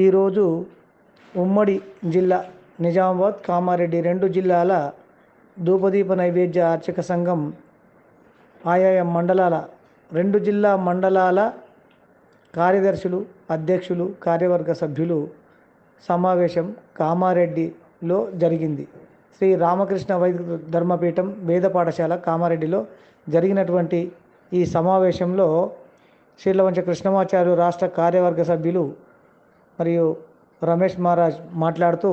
ఈరోజు ఉమ్మడి జిల్లా నిజామాబాద్ కామారెడ్డి రెండు జిల్లాల ధూపదీప నైవేద్య అర్చక సంఘం ఆయా మండలాల రెండు జిల్లా మండలాల కార్యదర్శులు అధ్యక్షులు కార్యవర్గ సభ్యులు సమావేశం కామారెడ్డిలో జరిగింది. శ్రీ రామకృష్ణ వైద్య ధర్మపీఠం వేద పాఠశాల కామారెడ్డిలో జరిగినటువంటి ఈ సమావేశంలో శ్రీలవంచ కృష్ణమాచార్య రాష్ట్ర కార్యవర్గ సభ్యులు మరియు రమేష్ మహారాజ్ మాట్లాడుతూ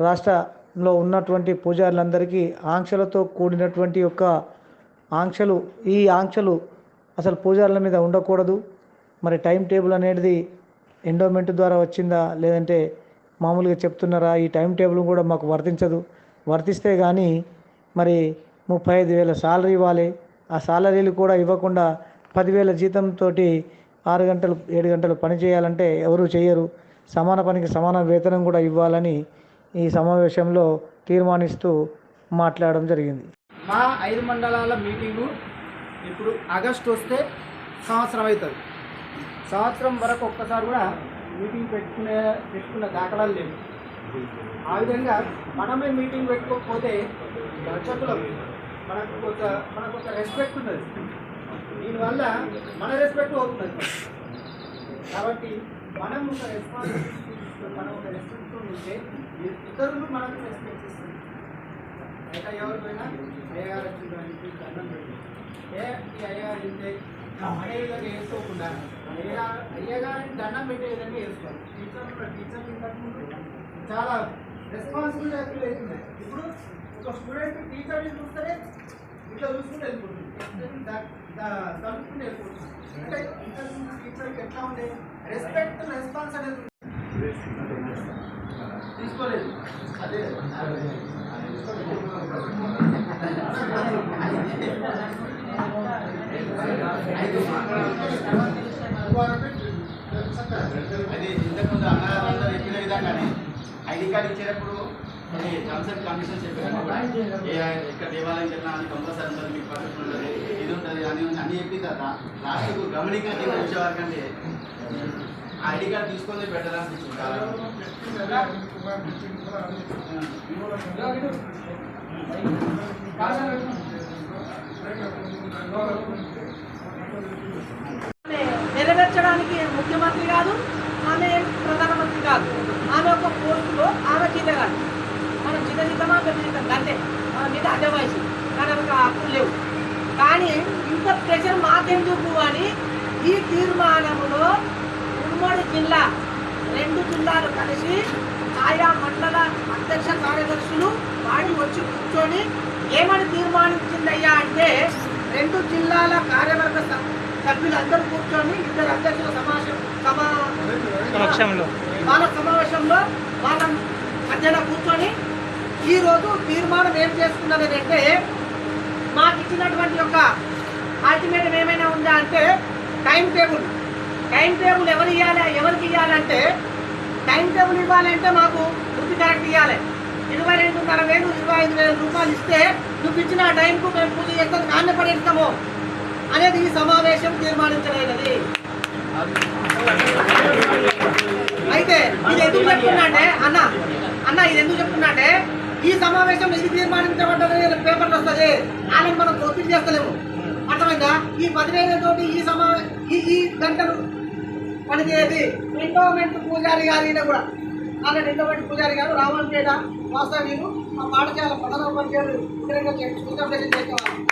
రాష్ట్రంలో ఉన్నటువంటి పూజారులందరికీ ఆంక్షలతో కూడినటువంటి యొక్క ఆంక్షలు ఈ ఆంక్షలు అసలు పూజారుల మీద ఉండకూడదు. మరి టైం టేబుల్ అనేది ఎండోమెంట్ ద్వారా వచ్చిందా? లేదంటే మామూలుగా చెప్తున్నారా? ఈ టైం టేబుల్ కూడా మాకు వర్తించదు. వర్తిస్తే కానీ మరి ముప్పై ఐదు వేల సాలరీ ఇవ్వాలి. ఆ సాలరీలు కూడా ఇవ్వకుండా పదివేల జీతంతో ఆరు గంటలు ఏడు గంటలు పని చేయాలంటే ఎవరు చేయరు. సమాన పనికి సమాన వేతనం కూడా ఇవ్వాలని ఈ సమావేశంలో తీర్మానిస్తూ మాట్లాడడం జరిగింది. మా ఐదు మండలాల మీటింగు ఇప్పుడు ఆగస్టు వస్తే సంవత్సరం అవుతుంది. సంవత్సరం వరకు ఒక్కసారి కూడా మీటింగ్ పెట్టుకునే పెట్టుకున్న దాఖలాలు లేవు. ఆ విధంగా మనమే మీటింగ్ పెట్టుకోకపోతే దర్శకులకు మనకు ఒక మనకు ఒక రెస్పెక్ట్ ఉన్నది. దీనివల్ల మన రెస్పెక్ట్ అవుతుంది. కాబట్టి మనం ఒక రెస్పాన్సిబిలిటీ మనం ఒక రెస్పెక్ట్తో ఉంటే ఇతరులు మనకు రెస్పెక్ట్ ఇస్తుంది అయితే ఎవరు పోయినా అయ్యగారు వచ్చిందని దండం పెట్టి ఏ ఈ అయ్యగారు ఇంతే అనే విధంగా వేసుకోకుండా అయ్యగారు అయ్యగారిని దండం పెట్టే విధంగా వేసుకోవాలి టీచర్ కూడా టీచర్ చాలా రెస్పాన్సిబిలిటీ అవుతుంది ఇప్పుడు ఒక స్టూడెంట్ టీచర్ని చూస్తే ఇట్లా చూసుకుంటే వెళ్ళిపోతుంది. అంటే టీచర్కి ఎట్లా ఉండే? రెస్పెక్ట్ రెస్పాన్స్ అనేది తీసుకోలేదు. అదే. అదే ఇంతకుముందు అన్నగారు చెప్పిన విధంగానే ఐడి కార్డు ఇచ్చేటప్పుడు కొన్ని టర్మ్స్ అండ్ కండిషన్స్ చెప్పారు. ఏ ఎక్కడ దేవాలయం చెప్పినా అని కంపల్సరీ ఉంటుంది మీకు పర్మిషన్ ఉంటుంది ఇది ఉంటుంది అని అన్ని చెప్పిన తర్వాత లాస్ట్కు గమనిక కింద ఐడి కార్డు తీసుకొని బెటర్ అనిపించింది. చాలా నెరవేర్చడానికి ముఖ్యమంత్రి కాదు ఆమె ప్రధానమంత్రి కాదు. ఆమె ఒక పోస్టులో ఆమె జీతగాడు మనం పెద్ద జీతం అంతే. మన మీద అదే వయసు కానీ ఆ హక్కులు లేవు. కానీ ఇంత ప్రెషర్ మాకెందుకు అని ఈ తీర్మానంలో ఉమ్మడి జిల్లా రెండు జిల్లాలు కలిసి ఆయా మండల అధ్యక్ష కార్యదర్శులు వాడి వచ్చి కూర్చొని ఏమని తీర్మానించిందయ్యా అంటే రెండు జిల్లాల కార్యవర్గ సభ్యులందరూ కూర్చొని ఇద్దరు అధ్యక్షుల సమావేశం సమా వాళ్ళ సమావేశంలో వాళ్ళ మధ్యన కూర్చొని ఈరోజు తీర్మానం ఏం చేసుకున్నది అంటే మాకు ఇచ్చినటువంటి యొక్క అల్టిమేటం ఏమైనా ఉందా అంటే టైం టేబుల్ టైం టేబుల్ ఎవరు ఇవ్వాలి ఎవరికి ఇవ్వాలంటే టైం టేబుల్ ఇవ్వాలంటే మాకు వృత్తి కరెక్ట్ ఇవ్వాలి ఇరవై రెండున్నర వేలు ఇరవై ఐదు వేల రూపాయలు ఇస్తే నువ్వు ఇచ్చిన ఆ టైంకు మేము పూజ చేస్తాం నాణ్యపడేస్తాము అనేది ఈ సమావేశం తీర్మానించలేదని అయితే ఇది ఎందుకు చెప్తున్నా అంటే అన్న అన్న ఇది ఎందుకు చెప్తున్నా అంటే ఈ సమావేశం ఇది తీర్మానించబడ్డది పేపర్లు వస్తుంది? వాళ్ళని మనం ఒత్తిడి చేస్తలేము. అర్థమైందా? ఈ పదివేల ఈ సమా ఈ ఈ గంటలు పనిచేయదు ఎండోమెంట్ పూజారి గారి కూడా అలాంటి ఎండోమెంట్ పూజారి గారు రావణపేట నేను మా పాఠశాల ప్రధానోపాధ్యాయులు ఇద్దరంగా సూచన చేసేవారు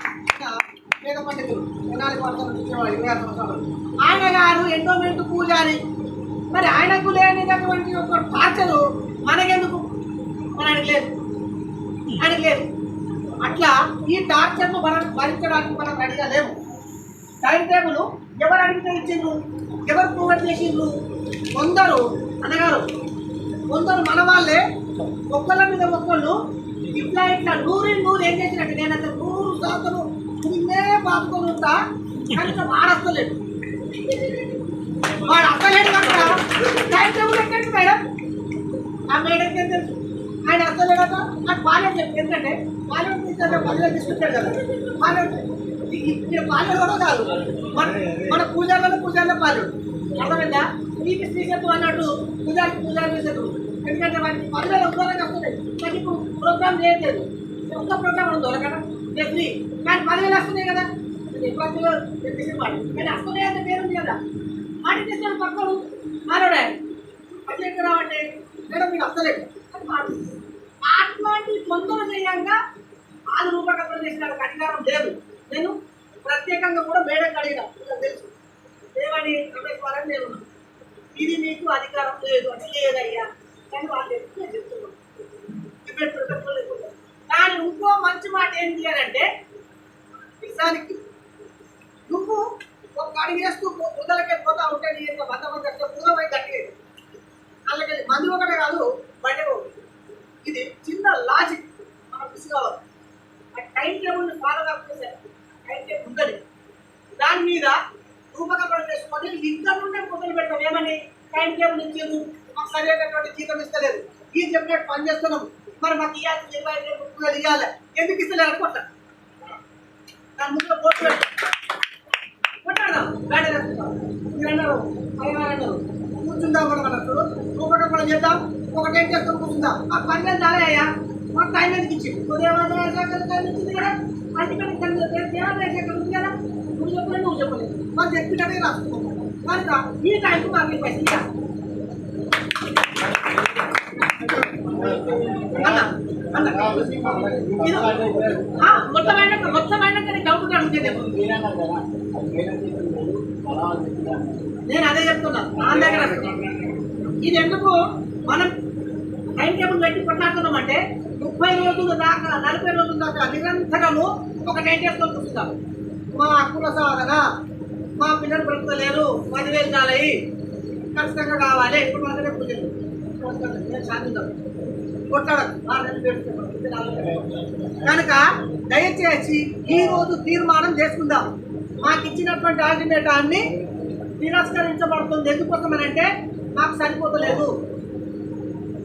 పేద పండితులు తెనాలి పాఠశాల ఇచ్చేవాడు ఇరవై ఆరు సంవత్సరాలు. ఆయన గారు ఎండోమెంట్ పూజారి. మరి ఆయనకు లేనినటువంటి ఒక టార్చరు మనకెందుకు? మన ఆయనకు లేదు. ఆయనకు లేదు. అట్లా ఈ టార్చర్ను మనం భరించడానికి మనం రెడీగా లేము. టైం టేబుల్ ఎవరు అడిగితే ఇచ్చిండ్రు? ఎవరు ప్రూవర్ చేసిండ్రు? కొందరు అనగారు. కొందరు మన వాళ్ళే ఒక్కళ్ళ మీద ఒక్కళ్ళు ఇట్లా ఇట్లా నూరి నూరు ఏం చేసినట్టు నేను నూరు శాతం నిన్నే బాదుకొని ఉంటా కనుక వాడస్తలేడు వాడు అసలేడు కనుక టైం టేబుల్ ఎక్కడికి మేడం? ఆ మేడంకి తెలుసు? ఆయన అసలేడట నాకు పాలెట్ చెప్పి ఎందుకంటే పాలెట్ తీసుకుంటే పదివేలు తీసుకుంటాడు కదా. పాలెట్ ఇక్కడ పాలెట్ కూడా కాదు. మన మన పూజారులలో పూజారులో పాలెట్ అర్థమైందా? నీకు స్త్రీ అన్నట్టు పూజారికి పూజారి శత్రు ఎందుకంటే వాటికి పదివేల ఉద్యోగాలు వస్తున్నాయి. నాకు ఇప్పుడు ప్రోగ్రామ్ చేయలేదు ఒక్క ప్రోగ్రామ్ ఉంది కదా నేను కానీ పదివేలు వస్తున్నాయి కదా. ప్రతి కానీ వస్తున్నాయి అంటే పేరుంది కదా. మాట తీసుకొని పక్కడు మారోడే ఎక్కడ అంటే మేడం మీకు అస్తలేదు అని మాట్లాడుతుంది అట్లాంటి తొందర చేయంగా ఆరు రూపకల్పన చేసిన అధికారం లేదు. నేను ప్రత్యేకంగా కూడా మేడం అడిగిన తెలుసు. ఏమని రమేష్ నేను ఇది మీకు అధికారం లేదు అంటే లేదయ్యా కానీ వాళ్ళు నేను చెప్తున్నాను? లేకుండా. కానీ ఇంకో మంచి మాట ఏంటి అని అంటే నిజానికి నువ్వు ఒక అడిగి వేస్తూ పోతా ఉంటే నీ యొక్క బంధ బంధ పూర్వమై కట్టేది అలాగే మంది ఒకటే కాదు బయట ఇది చిన్న లాజిక్ మనం మిస్ కావాలి. ఆ టైం టేబుల్ని ఫాలో కాకపోతే టైం టేబుల్ ఉందని దాని మీద రూపకల్పన చేసుకొని ఇద్దరు మొదలు పెట్టాం. ఏమని టైం టేబుల్ ఇచ్చేది మాకు సరైనటువంటి జీతం ఇస్తలేదు. ఈ చెప్పినట్టు పని చేస్తున్నాం. మరి మాకు ఇవ్వాలి ఇరవై ఐదు ముప్పై ఇవ్వాలి ఎందుకు ఇస్తలేదు అనుకుంటా? దాని ముందు పోటీ కొట్టాడదాం గాడి మీరు అన్నారు కూర్చుందాం మనం అన్నట్టు రూపకల్పన చేద్దాం. ఒక టైం చేసుకొని కూర్చుందాం ఆ పని మీద చాలే అయ్యా మాకు టైం ఎందుకు ఇచ్చింది ఉదయం టైం ఇచ్చింది కదా అందుకని దేవాలయ శాఖ ఉంది కదా నువ్వు చెప్పలేదు నువ్వు చెప్పలేదు మాకు చెప్పినట్టే రాసుకుంటాం కనుక ఈ టైంకి మాకు ఈ పైసలు ఇవ్వాలి. అన్న అన్న ఇది ఆ, మొత్తం అయినాక మొత్తం అయినాక నీకు డౌట్ అడుగుతుంది నేను అదే చెప్తున్నా నా దగ్గర ఇది ఎందుకు మనం టైం టేబుల్ పెట్టి కొట్లాడుతున్నాం అంటే ముప్పై రోజుల దాకా నలభై రోజుల దాకా నిరంతరము ఒక టైం చేసుకొని మా అక్కుల సాధన మా పిల్లలు బ్రతకలేరు పదివేలు చాలయి ఖచ్చితంగా కావాలి ఇప్పుడు మాత్రమే పూజలు కనుక దయచేసి ఈ రోజు తీర్మానం చేసుకుందాం. మాకు ఇచ్చినటువంటి ఆల్టిమేటాన్ని తిరస్కరించబడుతుంది. ఎందుకోసమని అంటే మాకు సరిపోతలేదు.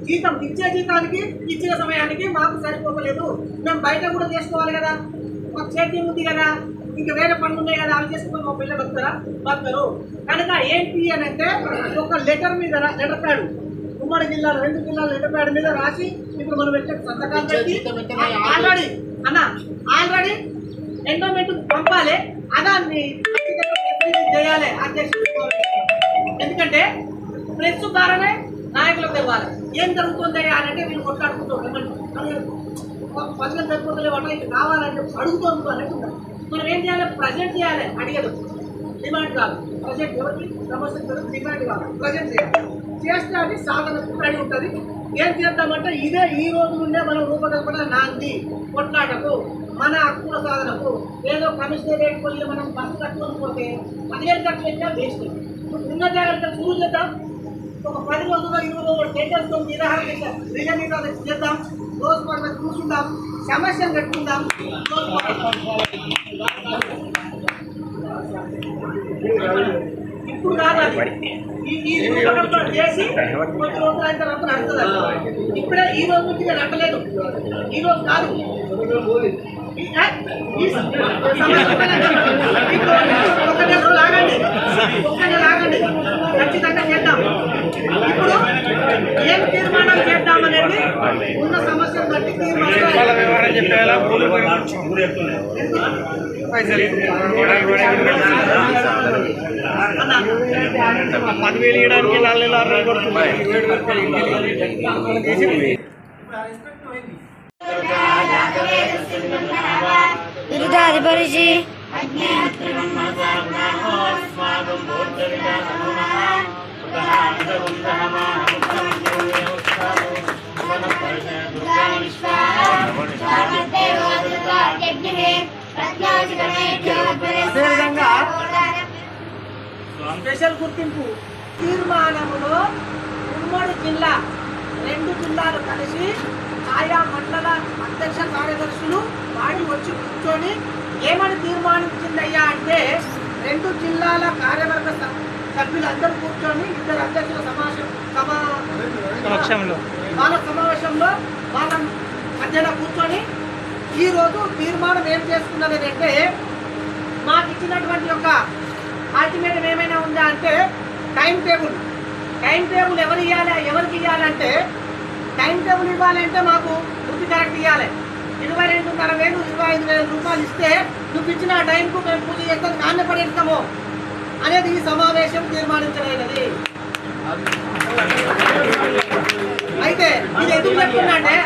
జీతం ఇచ్చే జీతానికి ఇచ్చిన సమయానికి మాకు సరిపోతలేదు. మేము బయట కూడా చేసుకోవాలి కదా. మాకు చేతి ఉంది కదా. ఇంకా వేరే పనులు ఉన్నాయి కదా. అవి చేసుకుని మా పిల్లలు వస్తారా? వస్తారు. కనుక ఏంటి అని అంటే ఒక లెటర్ మీద లెటర్ ప్యాడ్. ఉమ్మడి జిల్లాలో రెండు జిల్లాల లెటర్ ప్యాడ్ మీద రాసి ఇప్పుడు మనం పెట్టే సంతకాలు పెట్టి ఆల్రెడీ. అన్న ఆల్రెడీ ఎండోమెంట్ పంపాలి. అదాన్ని చేయాలి. అధ్యక్షుడు ఎందుకంటే ప్రెస్ ద్వారానే నాయకులకు తెవ్వాలి ఏం జరుగుతుంది అని అంటే వీళ్ళు కొట్లాడుకుంటూ ప్రజలకు సరిపోతలే వాట ఇది కావాలని అడుగుతూ అనుకుంటారు మనం ఏం చేయాలి? ప్రజెంట్ చేయాలి అడిగదు డిమాండ్ కాదు. ప్రజెంట్ ఎవరికి? సమస్య డిమాండ్ కాదు. ప్రజెంట్ చేయాలి. చేస్తే అది సాధనకు రెడీ ఉంటుంది. ఏం చేద్దామంటే ఇదే ఈ రోజు నుండే మనం రూపకల్పన నాంది. కొట్లాటకు మన హక్కుల సాధనకు. ఏదో కమిషనరేట్ పోయి మనం బస్సు కట్టుకొని పోతే పదివేలు ఖర్చు పెట్టినా వేస్ట్. ఉన్న జాగ్రత్త చూసేద్దాం ఒక పది రోజులు ఇరవై రోజులు టేకర్స్తో నిరాహార రిజన్ చేద్దాం. రోజు పక్కన కూర్చుందాం సమస్యలు పెట్టుకుందాం. ఇప్పుడు కాదండి ఈ- ఈ చేసి కొద్ది రోజులు అయిన తర్వాత నడుస్తుంది ఇప్పుడే ఈ రోజు నుంచి నేను అంటలేదు. ఈ రోజు కాదు. ఈ- ఏ? ఈ సమస్య పైన ఇప్పుడు ఒక నెల రోజులు ఆగండి ఒక్క నెల ఆగండి ఖచ్చితంగా చేద్దాం ఇప్పుడు ఏం తీర్మానం చేద్దాం అనేది ఉన్న సమస్యను బట్టి తీర్మానం పదివేలు ఇవ్వడానికి నాలుగు కొడుతున్నాయి అదేవిధంగా స్పెషల్ గుర్తింపు తీర్మానంలో ఉమ్మడి జిల్లా రెండు జిల్లాలు కలిసి ఆయా మండల అధ్యక్ష కార్యదర్శులు వాడి వచ్చి కూర్చొని ఏమని తీర్మానించిందయ్యా అంటే రెండు జిల్లాల కార్యవర్గ సభ్యులందరూ కూర్చొని ఇద్దరు అధ్యక్షుల సమావేశం సమా. వాళ్ళ సమావేశంలో వాళ్ళ మధ్యన కూర్చొని ఈరోజు తీర్మానం ఏం చేసుకున్నది అంటే మాకు ఇచ్చినటువంటి యొక్క అల్టిమేటం ఏమైనా ఉందా అంటే టైం టేబుల్ టైం టేబుల్ ఎవరు ఇవ్వాలి ఎవరికి ఇవ్వాలంటే టైం టేబుల్ ఇవ్వాలంటే మాకు వృత్తి కరెక్ట్ ఇవ్వాలి ఇరవై రెండున్నర వేలు ఇరవై ఐదు వేల రూపాయలు ఇస్తే నువ్వు ఇచ్చిన టైంకు మేము పూజ చేస్తాం నాణ్యపడేస్తాము అనేది ఈ సమావేశం తీర్మానించలేనది అయితే ఇది ఎందుకు చెప్తున్నా అంటే